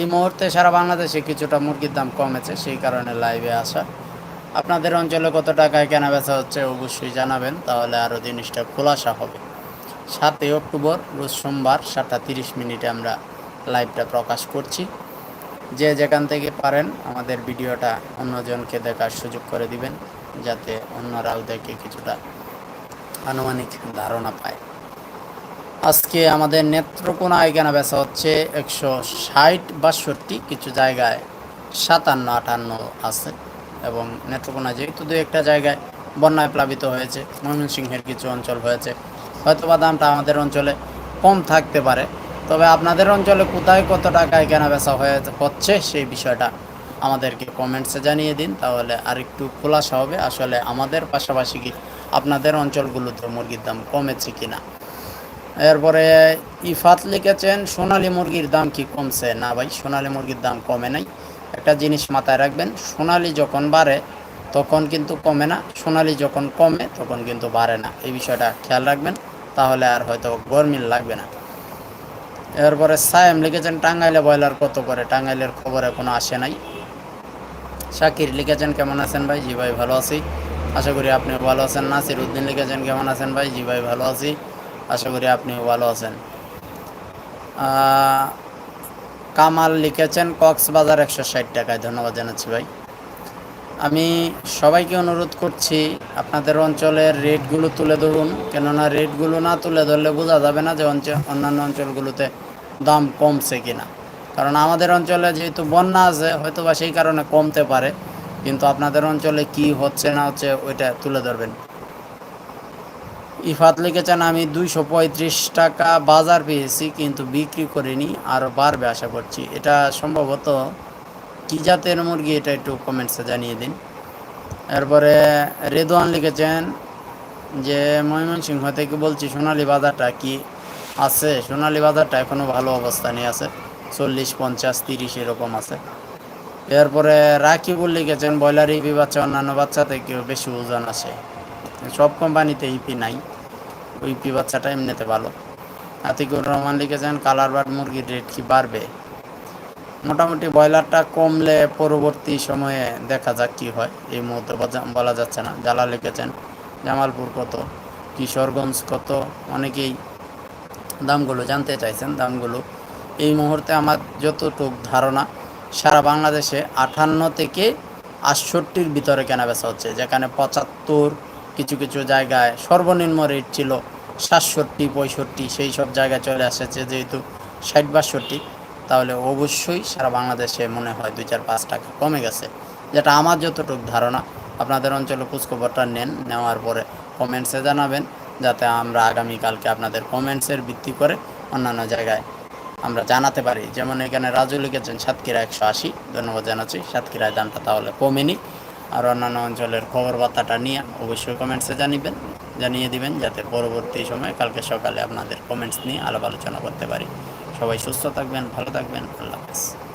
এই মুহূর্তে সারা বাংলাদেশে কিছুটা মুরগির দাম কমেছে, সেই কারণে লাইভে আসা। আপনাদের অঞ্চলে কত টাকায় কেনা বেচা হচ্ছে অবশ্যই জানাবেন, তাহলে আরও জিনিসটা খোলাসা হবে। সাতই অক্টোবর, রোজ সোমবার, সাতটা তিরিশ মিনিটে আমরা লাইভটা প্রকাশ করছি। যে যেখান থেকে পারেন আমাদের ভিডিওটা অন্যজনকে দেখার সুযোগ করে দিবেন, যাতে অন্যরাও দেখে কিছুটা আনুমানিক ধারণা পায়। আজকে আমাদের নেত্রকোনায় কেনা বেচা হচ্ছে একশো ষাট বাষট্টি কিছু জায়গায় সাতান্ন, আটান্ন আছে এবং নেত্রকোনা যেহেতু দু একটা জায়গায় বন্যায় প্লাবিত হয়েছে, ময়মনসিংহের কিছু অঞ্চল হয়েছে, হয়তোবা দামটা আমাদের অঞ্চলে কম থাকতে পারে। তবে আপনাদের অঞ্চলে কোথায় কত টাকায় কেনা বেচা হয়ে হচ্ছে সেই বিষয়টা আমাদেরকে কমেন্টসে জানিয়ে দিন, তাহলে আরেকটু খোলাসা হবে। আসলে আমাদের পাশাপাশি কি আপনাদের অঞ্চলগুলোতে মুরগির দাম কমেছে কিনা? এরপরে ইফাত লিখেছেন, সোনালী মুরগির দাম কি কমছে? না ভাই, সোনালী মুরগির দাম কমে নাই। একটা জিনিস মাথায় রাখবেন, সোনালি যখন বাড়ে, তখন কিন্তু কমে না। সোনালী যখন কমে, তখন কিন্তু বাড়ে না। এই বিষয়টা খেয়াল রাখবেন, তাহলে আর হয়তো গরমিল লাগবে না। এরপরে সায়েম লিখেছেন, টাঙ্গাইলে ব্রয়লার কত করে? টাঙ্গাইলের খবর এখনও আসে নাই। শাকির লিখেছেন, কেমন আছেন ভাই? জি ভাই, ভালো আছি। আশা করি আপনি ভালো আছেন। নাসির উদ্দিন লিখেছেন, কেমন আছেন ভাই? জি ভাই, ভালো আছি। আশা করি আপনিও ভালো আছেন। কামাল লিখেছেন, কক্সবাজার একশো ষাট টাকায় ধন্যবাদ জানাচ্ছি ভাই। আমি সবাইকে অনুরোধ করছি, আপনাদের অঞ্চলের রেটগুলো তুলে ধরুন। কেননা রেটগুলো না তুলে ধরলে বোঝা যাবে না যে অঞ্চল, অন্যান্য অঞ্চলগুলোতে দাম কমছে কিনা। কারণ আমাদের অঞ্চলে যেহেতু বন্যা আছে হয়তো বা সেই কারণে কমতে পারে। কিন্তু আপনাদের অঞ্চলে কি হচ্ছে না হচ্ছে ওইটা তুলে ধরবেন। ইফাত লিখেছেন, আমি দুইশো পঁয়ত্রিশ টাকা বাজার পেয়েছি, কিন্তু বিক্রি করিনি আরও বাড়বে আশা করছি। এটা সম্ভবত কী জাতের মুরগি, এটা একটু কমেন্টসে জানিয়ে দিন। এরপরে রেদোয়ান লিখেছেন যে, ময়মনসিংহ থেকে বলছি, সোনালী বাজারটা কি আছে? সোনালী বাজারটা এখনও ভালো অবস্থা অবস্থানে আছে, চল্লিশ, পঞ্চাশ, তিরিশ এরকম আছে। এরপরে রাকিবুল লিখেছেন, ব্রয়লার ইপি বাচ্চা, অন্যান্য বাচ্চা থেকেও বেশি ওজন আসে। সব কোম্পানিতে ইপি নাই। ওই ইপি বাচ্চাটা এমনিতে ভালো। আতিকুর রহমান লিখেছেন, কালার বার্ড মুরগির রেট কি বাড়বে? মোটামুটি ব্রয়লারটা কমলে পরবর্তী সময়ে দেখা যাক কি হয়। এই মুহূর্তে বলা যাচ্ছে না। জ্বালা লিখেছেন, জামালপুর কত? কিশোরগঞ্জ কত? অনেকেই দামগুলো জানতে চাইছেন, দামগুলো। এই মুহূর্তে আমার যতটুক ধারণা, সারা বাংলাদেশে আটান্ন থেকে আটষট্টির ভিতরে কেনাবেচা হচ্ছে, যেখানে পঁচাত্তর কিছু কিছু জায়গায় সর্বনিম্ন রেট ছিল সাতষট্টি, পঁয়ষট্টি, সেই সব জায়গায় চলে এসেছে যেহেতু ষাট, বাষট্টি, তাহলে অবশ্যই সারা বাংলাদেশে মনে হয় দুই চার, পাঁচ টাকা কমে গেছে। যেটা আমার যতটুকু ধারণা, আপনাদের অঞ্চলে খোঁজখবরটা নেন, নেওয়ার পরে কমেন্টসে জানাবেন, যাতে আমরা আগামীকালকে আপনাদের কমেন্টসের ভিত্তি করে অন্যান্য জায়গায় আমরা জানাতে পারি। যেমন এখানে রাজু লিখেছেন, সাতক্ষীরা একশো আশি, ধন্যবাদ জানাচ্ছি, সাতক্ষীরায় দামটা তাহলে কমেনি আর অন্যান্য অঞ্চলের খবর বার্তাটা নিয়ে অবশ্যই কমেন্টসে জানিবেন, জানিয়ে দিবেন, যাতে পরবর্তী সময়ে কালকে সকালে আপনাদের কমেন্টস নিয়ে আলাপ আলোচনা করতে পারি। সবাই সুস্থ থাকবেন, ভালো থাকবেন, আল্লাহ হাফেজ।